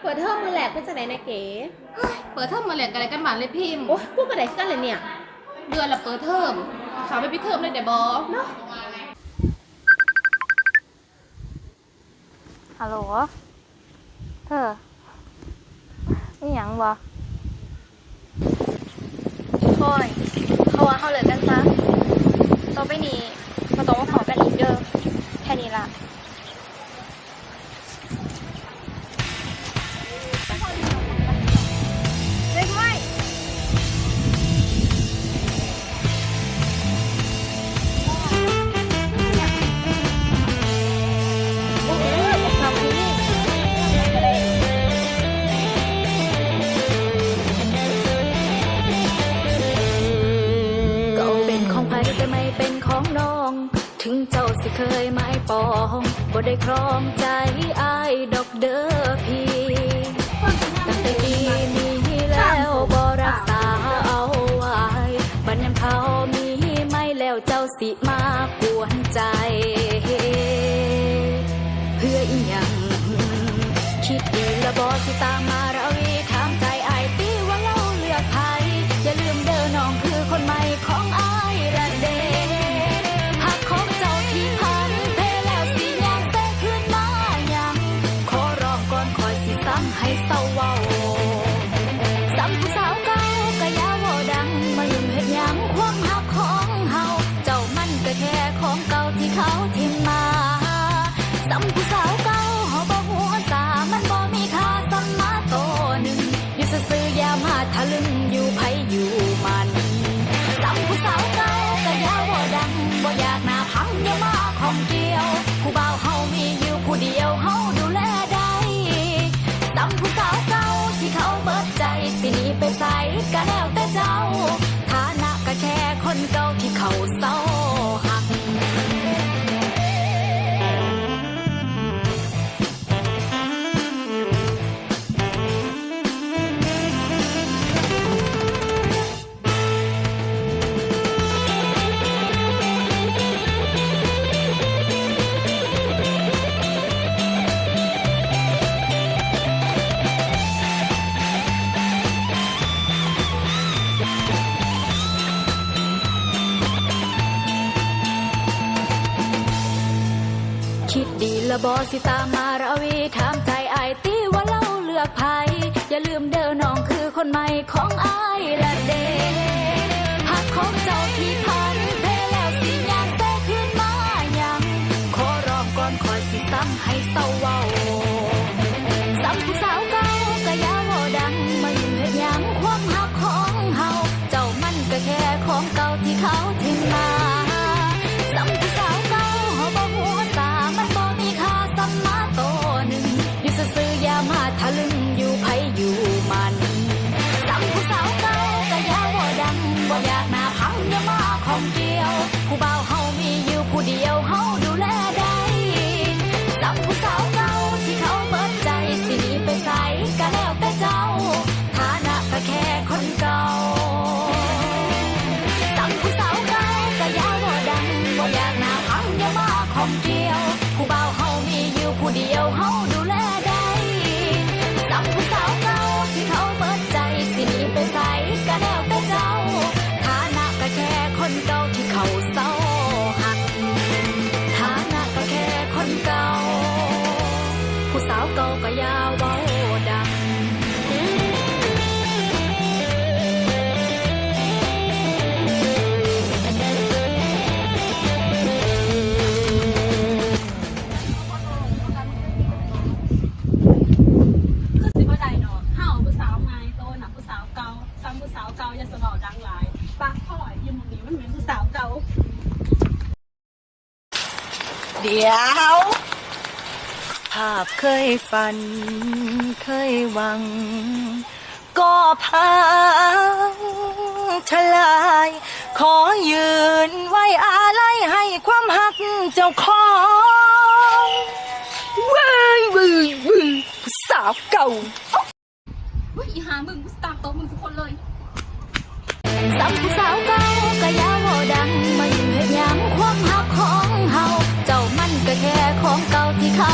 เปิดเทอมมือแหลกเป็นจังไหนนะเก๋เปิดเทอมมาแหลกกันอะไรกันบ้านเลยพิมพ์โอ้ยกูกระไดกันเลยเนี่ย เดือนละเปิดเทอมเขาไปปิดเทอมเลยเดี๋ยวบอเนาะฮัลโหล เธอนี่หยังวะคอย เขาว่าเขาเลิกกันซะต่อไปนี้มาต้องมาขอกัน เคยไม้ปองบ่ได้ครองใจอายดอกเด้อพี่ตั้งแต่ปีนี้แล้วบ่รักษาเอาไว้บัดยามเขามีไม่แล้วเจ้าสิมากวนใจ เพื่ออีหยังคิดดีและบอสิตามมาเรา เก่าที่เขาทิ้งมาซ้ำผู้สาวเก่าเฮาบ่หัวสามันบ่มีค่าสัมมาโตหนึ่งอยู่ซื่อๆอย่ามาทะลึงอยู่ไผอยู่ คิดดีละบอสิตามมาราวีถามใจไอตีว่าเราเลือกไผอย่าลืมเด้อน้องคือคนใหม่ของไอและเดหากของเจ้าที่ องเกี่ยว ผู้บ่าวเฮามีอยู่ผู้เดียวเฮาดูแลได้ซ้ำผู้สาวเก่าที่เขาเบิดใจสิหนีไปใสก็แล้วแต่เจ้าฐานะก็แค่คนเก่าซ้ำผู้สาวเก่าก็ยาเว่ดังบ่อยากหน้าพังอย่ามาของเกี่ยว ผู้บ่าวเฮามีอยู่ผู้เดียวเฮาดูแล อย่าสะเบาดังหลายปากพ่อยยืมหนี้มันเหมือนผู้สาวเก่า เดี๋ยว ภาพเคยฝัน เคยหวัง ก็พังทลาย ขอยืนไว้อาลัยให้ความหักเจ้าของเว้ยเว้ยเว้ยผู้สาวเก่า เฮ้ยอีหามึงกูสตาร์โตะมึงทุกคนเลย ซ้ำผู้สาวเก่าก็ยาวดัง มาอยู่เฮ็ดยังความหักของเฮาเจ้ามันก็แค่ของเก่าที่เขา